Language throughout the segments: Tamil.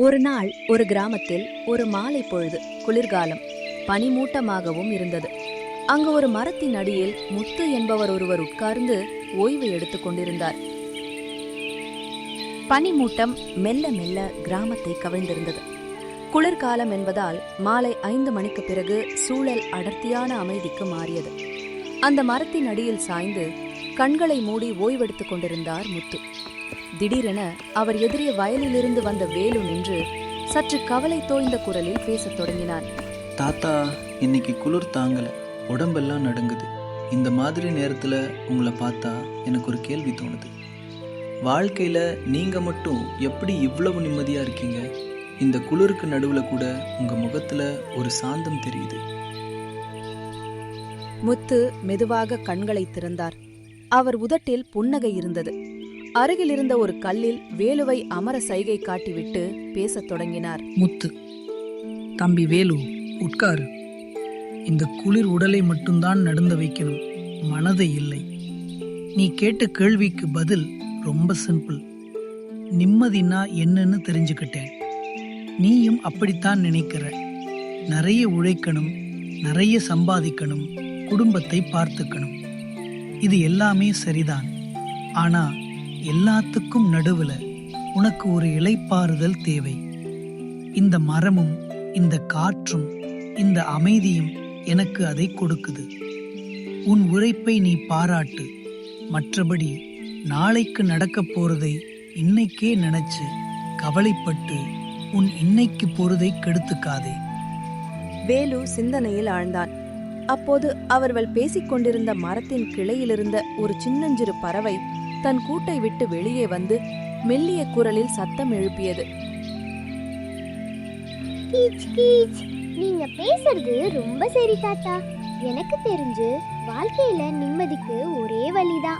ஒரு நாள் ஒரு கிராமத்தில் ஒரு மாலை பொழுது குளிர்காலம் பனிமூட்டமாகவும் இருந்தது. அங்கு ஒரு மரத்தின் அடியில் முத்து என்பவர் ஒருவர் உட்கார்ந்து ஓய்வு எடுத்துக் கொண்டிருந்தார். பனிமூட்டம் மெல்ல மெல்ல கிராமத்தை கவிழ்ந்திருந்தது. குளிர்காலம் என்பதால் மாலை ஐந்து மணிக்கு பிறகு சூழல் அடர்த்தியான அமைதிக்கு மாறியது. அந்த மரத்தின் அடியில் சாய்ந்து கண்களை மூடி ஓய்வெடுத்துக் கொண்டிருந்தார் முத்து. திடீரென அவர் எதிரிய வயலிலிருந்து வந்த வேலு நின்று சற்று கவலை தோய்ந்த குரலில் பேசத் தொடங்கினார் தாத்தா இன்னைக்கு குளிர் தாங்கல. உடம்பெல்லாம் நடுங்குது. இந்த மாதிரி நேரத்துல உங்களை பார்த்தா எனக்கு ஒரு கேள்வி தோணுது. வாழ்க்கையில நீங்க மட்டும் எப்படி இவ்வளவு நிம்மதியா இருக்கீங்க? இந்த குளிருக்கு நடுவுல கூட உங்க முகத்துல ஒரு சாந்தம் தெரியுது. முத்து மெதுவாக கண்களை திறந்தார். அவர் உதட்டில் புன்னகை இருந்தது. அருகில் இருந்த ஒரு கல்லில் வேலுவை அமர சைகை காட்டிவிட்டு பேசத் தொடங்கினார். முத்து தம்பி வேலு உட்காரு. இந்த குளிர் உடலை மட்டும்தான் நடந்து வைக்கணும். மனதை இல்லை. நீ கேட்ட கேள்விக்கு பதில் ரொம்ப சிம்பிள் நிம்மதினா என்னன்னு தெரிஞ்சுக்கிட்டேன். நீயும் அப்படித்தான் நினைக்கிற. நிறைய உழைக்கணும் நிறைய சம்பாதிக்கணும் குடும்பத்தை பார்த்துக்கணும். இது எல்லாமே சரிதான். ஆனா எல்லாத்துக்கும் நடுவுல உனக்கு ஒரு இலைப்பாறுதல் தேவை. இந்த மரமும் இந்த காற்றும் இந்த அமைதியும் எனக்கு அதை கொடுக்குது. உன் உழைப்பை நீ பாராட்டு. மற்றபடி நாளைக்கு நடக்கப் போறதை இன்னைக்கே நினைச்சு கவலைப்பட்டு உன் இன்னைக்கு பொறுதை கெடுத்துக்காதே. வேலு சிந்தனையில் ஆழ்ந்தான். அப்போது அவர்கள் பேசிக் கொண்டிருந்த மரத்தின் கிளையிலிருந்த ஒரு சின்னஞ்சிறு பறவை தன் கூட்டை விட்டு வெளியே வந்து மெல்லிய குரலில் சத்தம் எழுப்பியது. கீச் கீச். நீங்க பேசுறது ரொம்ப சரி தாத்தா. எனக்கு தெரிஞ்சு வாழ்க்கையில நிம்மதிக்கு ஒரே வழிதான்.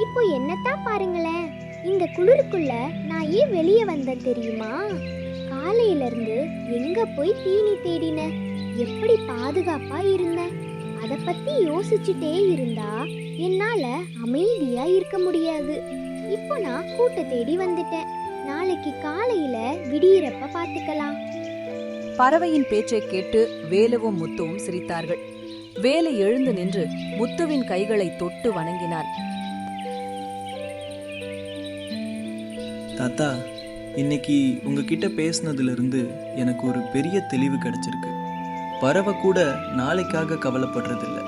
இப்போ என்னத்தான் பாருங்களேன். இந்த குளிருக்குள்ள நான் ஏன் வெளியே வந்தேன் தெரியுமா? காலையில இருந்து எங்க போய் தீனி தேடின? எப்படி பாதுகாப்பா இருந்தேன்? பத்தி யோசிச்சுட்டே இருந்தா என்னால அமைதியா இருக்க முடியாது. இப்போ நான் கூட்ட தேடி வந்துட்டேன். நாளைக்கு காலையில விடியறப்ப பாத்துக்கலாம். பறவையின் பேச்சைக் கேட்டு வேலுவும் முத்துவும் சிரித்தார்கள். வேலு எழுந்து நின்று முத்துவின் கைகளை தொட்டு வணங்கினான் தாத்தா இன்னைக்கு உங்ககிட்ட பேசுனதுல இருந்து எனக்கு ஒரு பெரிய தெளிவு கிடைச்சிருக்கு. பறவை கூட நாளைக்காக கவலைப்படுறதில்ல.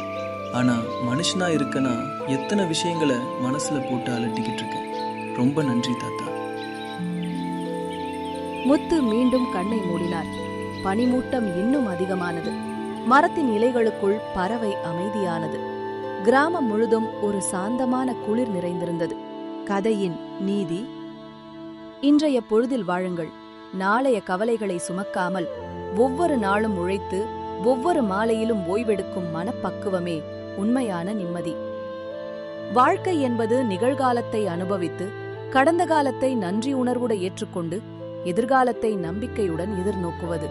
ஆனா மனுஷனா இருக்கனா எத்தனை விஷயங்களை மனசுல போட்டு அலட்டிக்கிட்டு இருக்கேன். ரொம்ப நன்றி தாத்தா. முத்து மீண்டும் கண்ணை மூடினார். பனிமூட்டம் இன்னும் அதிகமானது. மரத்தின் இலைகளுக்குள் பறவை அமைதியானது. கிராமம் முழுதும் ஒரு சாந்தமான குளிர் நிறைந்திருந்தது. கதையின் நீதி. இன்றைய பொழுதில் வாழுங்கள். நாளைய கவலைகளை சுமக்காமல் ஒவ்வொரு நாளும் உழைத்து ஒவ்வொரு மாலையிலும் ஓய்வெடுக்கும் மனப்பக்குவமே உண்மையான நிம்மதி. வாழ்க்கை என்பது நிகழ்காலத்தை அனுபவித்து கடந்த காலத்தை நன்றி உணர்வுட ஏற்றுக்கொண்டு எதிர்காலத்தை நம்பிக்கையுடன் எதிர்நோக்குவது.